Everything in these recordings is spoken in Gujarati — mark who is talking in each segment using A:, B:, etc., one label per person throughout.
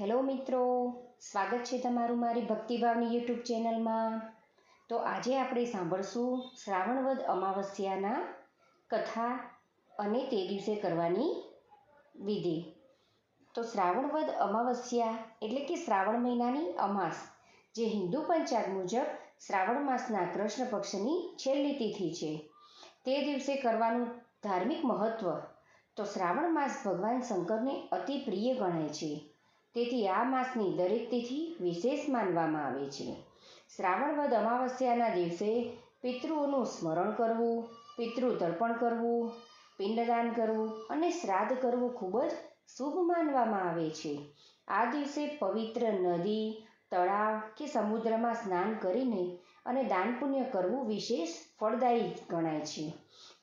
A: હેલો મિત્રો, સ્વાગત છે તમારું મારી ભક્તિભાવની યુટ્યુબ ચેનલમાં. તો આજે આપણે સાંભળશું શ્રાવણવદ અમાવસ્યાના કથા અને તે દિવસે કરવાની વિધિ. તો શ્રાવણવદ અમાવસ્યા એટલે કે શ્રાવણ મહિનાની અમાસ, જે હિન્દુ પંચાગ મુજબ શ્રાવણ માસના કૃષ્ણ પક્ષની છેલ્લી તિથિ છે. તે દિવસે કરવાનું ધાર્મિક મહત્ત્વ તો શ્રાવણ માસ ભગવાન શંકરને અતિ પ્રિય ગણાય છે. તેથી આ માસની દરેક તિથિ વિશેષ માનવામાં આવે છે. શ્રાવણ વદ અમાવસ્યાના દિવસે પિતૃઓનું સ્મરણ કરવું, પિતૃ તર્પણ કરવું, પિંડદાન કરવું અને શ્રાદ્ધ કરવું ખૂબ જ શુભ માનવામાં આવે છે. આ દિવસે પવિત્ર નદી, તળાવ કે સમુદ્રમાં સ્નાન કરીને અને દાન પુણ્ય કરવું વિશેષ ફળદાયી ગણાય છે.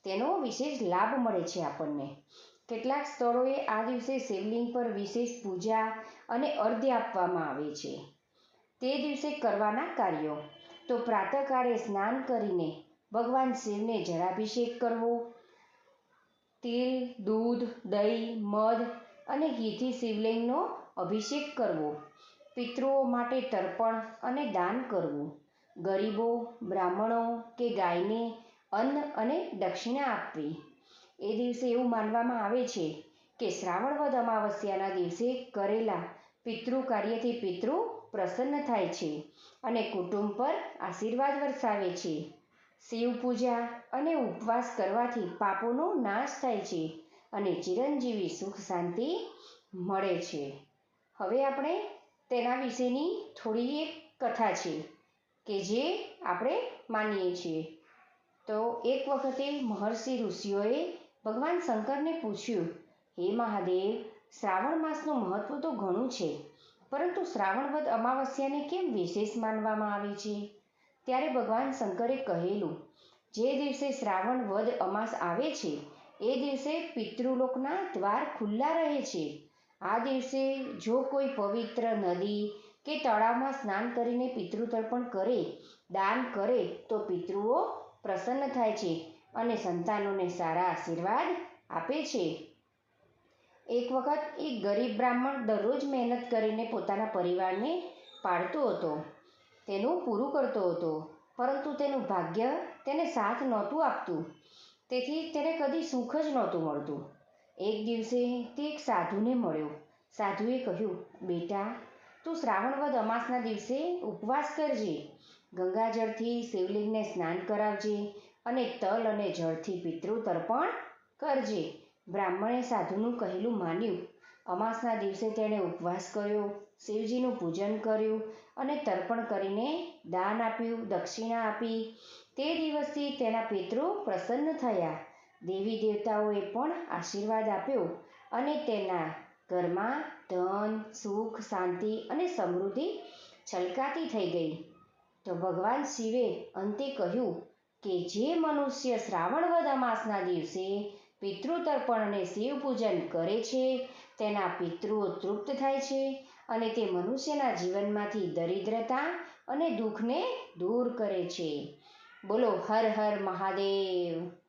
A: તેનો વિશેષ લાભ મળે છે આપણને. કેટલાક સ્થળોએ આ દિવસે શિવલિંગ પર વિશેષ પૂજા અને અર્ધ્ય આપવામાં આવે છે. તે દિવસે કરવાના કાર્યો. તો પ્રાતઃકાળે સ્નાન કરીને ભગવાન શિવને જળાભિષેક કરવો, તિલ, દૂધ, દહીં, મધ અને ઘીથી શિવલિંગનો અભિષેક કરવો, પિતૃઓ માટે તર્પણ અને દાન કરવું, ગરીબો, બ્રાહ્મણો કે ગાયને અન્ન અને દક્ષિણા આપવી. એ દિવસે એવું માનવામાં આવે છે કે શ્રાવણ વદ અમાવસ્યાના દિવસે કરેલા પિતૃ કાર્યથી પિતૃ પ્રસન્ન થાય છે અને કુટુંબ પર આશીર્વાદ વરસાવે છે. શિવ પૂજા અને ઉપવાસ કરવાથી પાપોનો નાશ થાય છે અને ચિરંજીવી સુખ શાંતિ મળે છે. હવે આપણે તેના વિશેની થોડી એક કથા છે કે જે આપણે માનીએ છીએ. તો એક વખતે મહર્ષિ ઋષિઓએ ભગવાન શંકરને પૂછ્યું, હે મહાદેવ, શ્રાવણ માસનું મહત્વ તો ઘણું છે, પરંતુ શ્રાવણ વદ અમાવસ્યાને કેમ વિશેષ માનવામાં આવે છે? ત્યારે ભગવાન શંકરે કહેલું, જે દિવસે શ્રાવણ વદ અમાસ આવે છે, એ દિવસે પિતૃલોકના દ્વાર ખુલ્લા રહે છે. આ દિવસે જો કોઈ પવિત્ર નદી કે તળાવમાં સ્નાન કરીને પિતૃતર્પણ કરે, દાન કરે, તો પિતૃઓ પ્રસન્ન થાય છે. અને સંતાનોને સારા આશીર્વાદ આપે છે. એક વખત એક ગરીબ બ્રાહ્મણ દરરોજ મહેનત કરીને પોતાના પરિવારને પાળતો હતો. તેનું પૂરું કરતો હતો, પરંતુ તેનું ભાગ્ય તેને સાથ નહોતું આપતું. તેથી તેને કદી સુખ જ નહોતું મળતું. એક દિવસે તે એક સાધુને મળ્યો. સાધુએ કહ્યું, બેટા, તું શ્રાવણ વદ અમાસના દિવસે ઉપવાસ કરજે. ગંગાજળથી શિવલિંગને સ્નાન કરાવજે અને તલ અને જળથી પિતૃ તર્પણ કરજે. બ્રાહ્મણે સાધુનું કહેલું માન્યું. અમાસના દિવસે તેણે ઉપવાસ કર્યો, શિવજીનું પૂજન કર્યું અને તર્પણ કરીને દાન આપ્યું, દક્ષિણા આપી. તે દિવસથી તેના પિતૃ પ્રસન્ન થયા. દેવી દેવતાઓએ પણ આશીર્વાદ આપ્યો અને તેના ઘરમાં ધન, સુખ, શાંતિ અને સમૃદ્ધિ છલકાતી થઈ ગઈ. તો ભગવાન શિવે અંતે કહ્યું કે જે મનુષ્ય શ્રાવણ વદ અમાસના દિવસે પિતૃતર્પણ અને શિવ પૂજન કરે છે, તેના પિતૃઓ તૃપ્ત થાય છે અને તે મનુષ્યના જીવનમાંથી દરિદ્રતા અને દુઃખને દૂર કરે છે. બોલો, હર હર મહાદેવ.